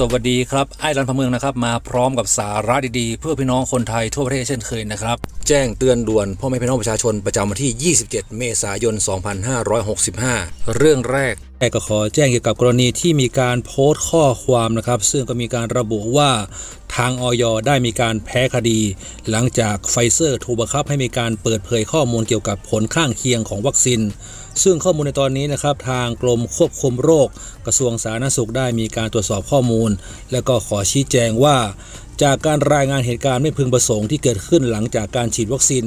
สวัสดีครับไอ้รันพเมืองนะครับมาพร้อมกับสาระดีๆ เพื่อพี่น้องคนไทยทั่วประเทศเช่นเคยนะครับ แจ้งเตือนด่วนพ่อแม่พี่น้องประชาชนประจำวันที่ 27 เมษายน 2565 เรื่องแรกแก็ขอแจ้งเกี่ยวกับกรณีที่มีการโพสต์ข้อความนะครับ ซึ่งก็มีการระบุว่าทางออยได้มีการแพ้คดี หลังจากไฟเซอร์ถูกบังคับให้มีการเปิดเผยข้อมูลเกี่ยวกับผลข้างเคียงของวัคซีน ซึ่งข้อมูลในตอนนี้นะครับทางกรมควบคุมโรค กระทรวงสาธารณสุขได้มีการตรวจสอบข้อมูล และก็ขอชี้แจงว่า จากการรายงานเหตุการณ์ไม่พึงประสงค์ที่เกิดขึ้นหลังจากการฉีดวัคซีน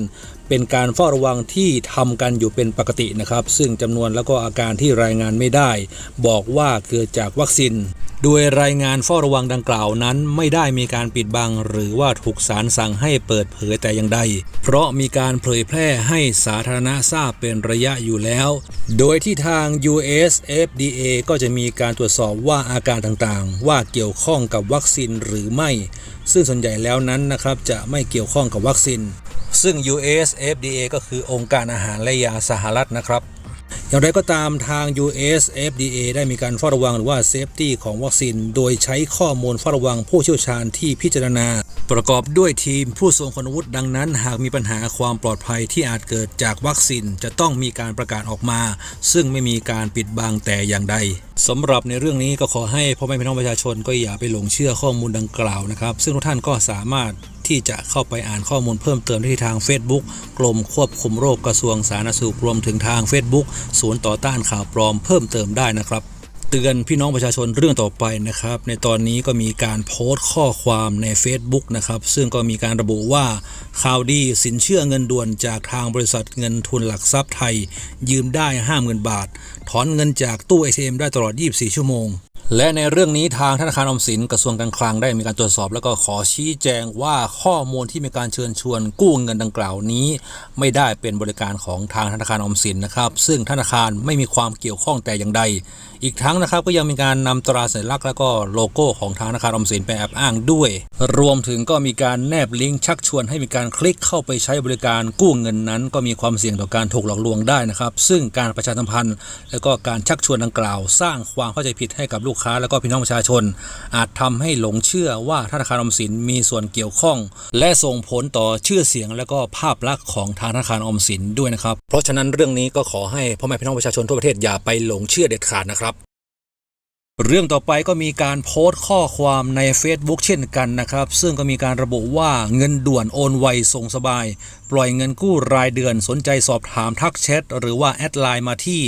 เป็นการเฝ้าระวังที่ทำกันอยู่เป็นปกตินะครับ ซึ่งจำนวนแล้วก็อาการที่รายงานไม่ได้ บอกว่าเกิดจากวัคซีน โดยรายงานเฝ้าระวังดังกล่าวนั้น ไม่ได้มีการปิดบัง หรือว่าถูกสารสั่งให้เปิดเผยแต่อย่างใด เพราะมีการเผยแพร่ให้สาธารณะทราบเป็นระยะอยู่แล้ว โดยที่ทาง US FDA ก็จะมีการตรวจสอบว่าอาการต่างๆ ว่าเกี่ยวข้องกับวัคซีนหรือไม่ ซึ่งส่วนใหญ่แล้วนั้นนะครับจะไม่เกี่ยวข้องกับวัคซีนซึ่ง US FDA ก็คือองค์การอาหารและยาสหรัฐนะครับ อย่างไรก็ตามทาง US FDA ได้มีการเฝ้าระวังหรือว่าเซฟตี้ของวัคซีน โดยใช้ข้อมูลเฝ้าระวังผู้เชี่ยวชาญที่พิจารณา ประกอบด้วยทีมผู้ทรงคุณวุฒิดังนั้น หากมีปัญหาความปลอดภัยที่อาจเกิดจากวัคซีนจะต้องมีการประกาศออกมา ซึ่งไม่มีการปิดบังแต่อย่างใดสำหรับในเรื่องนี้ก็ขอให้พ่อแม่พี่น้องประชาชนก็อย่าไปหลงเชื่อข้อมูลดังกล่าวนะครับ ซึ่งทุกท่านก็สามารถ ที่จะเข้าไปอ่านข้อมูลเพิ่มเติมได้ที่ทาง Facebook กรมควบคุมโรคกระทรวงสาธารณสุขรวมถึงทาง Facebook ศูนย์ต่อต้านข่าวปลอมเพิ่มเติมได้นะครับเตือนพี่น้องประชาชนเรื่องต่อไปนะครับ ในตอนนี้ก็มีการโพสต์ข้อความใน Facebook นะครับ ซึ่งก็มีการระบุว่าข่าวดีสินเชื่อเงินด่วนจากทางบริษัทเงินทุนหลักทรัพย์ไทย ยืมได้ 50,000 บาท ถอนเงินจากตู้ ATM ได้ตลอด 24 ชั่วโมง และในเรื่องนี้ทางธนาคารอมสินกระทรวงการคลังได้มีการตรวจสอบ แล้วก็ขอชี้แจงว่าข้อมูลที่มีการเชิญชวนกู้เงินดังกล่าวนี้ ไม่ได้เป็นบริการของทางธนาคารอมสินนะครับ ซึ่งธนาคารไม่มีความเกี่ยวข้องแต่อย่างใด อีกทั้งนะครับก็ยังมีการนำตราสัญลักษณ์และก็โลโก้ของทางธนาคารออมสินไปแอบอ้างด้วย รวมถึงก็มีการแนบลิงก์ชักชวนให้มีการคลิกเข้าไปใช้บริการกู้เงินนั้น ก็มีความเสี่ยงต่อการถูกหลอกลวงได้นะครับ ซึ่งการประชาสัมพันธ์ และก็การชักชวนดังกล่าว สร้างความเข้าใจผิดให้กับลูกค้าและก็พี่น้องประชาชน อาจทำให้หลงเชื่อว่าธนาคารออมสินมีส่วนเกี่ยวข้อง และส่งผลต่อชื่อเสียง และก็ภาพลักษณ์ของทางธนาคารออมสินด้วยนะครับ เพราะฉะนั้นเรื่องนี้ก็ขอให้พ่อแม่พี่น้องประชาชนทั่วประเทศอย่าไปหลงเชื่อเด็ดขาดนะครับเรื่องต่อไปก็มีการโพสต์ข้อความใน Facebook เช่นกันนะครับ ซึ่งก็มีการระบุว่าเงินด่วนโอนไวส่งสบาย ปล่อยเงินกู้รายเดือนสนใจสอบถามทักแชทหรือว่าแอดไลน์มาที่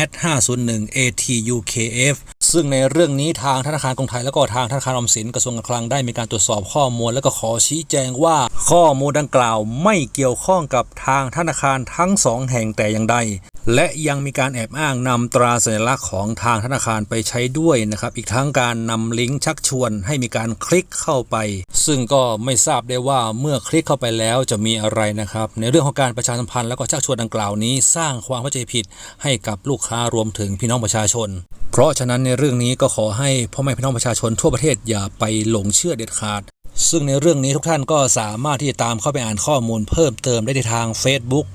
501 ATUKF ซึ่งในเรื่องนี้ทางธนาคารกรุงไทยและก็ทางธนาคารออมสินกระทรวงการคลังได้มีการตรวจสอบข้อมูล และก็ขอชี้แจงว่า ข้อมูลดังกล่าวไม่เกี่ยวข้องกับทางธนาคารทั้งสองแห่งแต่อย่างใดและยังมีการแอบอ้างนำตราสัญลักษณ์ของทางธนาคารไปใช้ด้วยนะครับอีกทั้งการนำลิงก์ชักชวนให้มีการคลิกเข้าไป ซึ่งก็ไม่ทราบได้ว่าเมื่อคลิกเข้าไปแล้วจะมีอะไรนะครับ ในเรื่องของการประชาสัมพันธ์และก็ชักชวนดังกล่าวนี้ สร้างความเข้าใจผิดให้กับลูกค้ารวมถึงพี่น้องประชาชน เพราะฉะนั้นในเรื่องนี้ก็ขอให้พ่อแม่พี่น้องประชาชนทั่วประเทศอย่าไปหลงเชื่อเด็ดขาด ซึ่งในเรื่องนี้ทุกท่านก็สามารถที่จะตามเข้าไปอ่านข้อมูลเพิ่มเติมได้ที่ทาง Facebook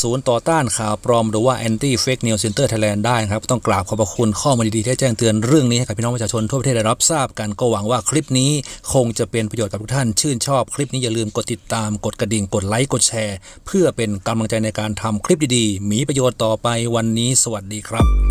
ศูนย์ต่อต้านข่าวปลอมหรือว่า Anti Fake News Center Thailand ได้ครับ ต้องกราบขอบพระคุณข้อมูลดีๆที่แจ้งเตือนเรื่องนี้ให้กับพี่น้องประชาชนทั่วประเทศได้รับทราบกันก็หวังว่าคลิปนี้คงจะเป็นประโยชน์กับทุกท่าน ชื่นชอบคลิปนี้อย่าลืมกดติดตามกดกระดิ่งกดไลค์กดแชร์ เพื่อเป็นกำลังใจในการทำคลิปดีๆ มีประโยชน์ต่อไปวันนี้ สวัสดีครับ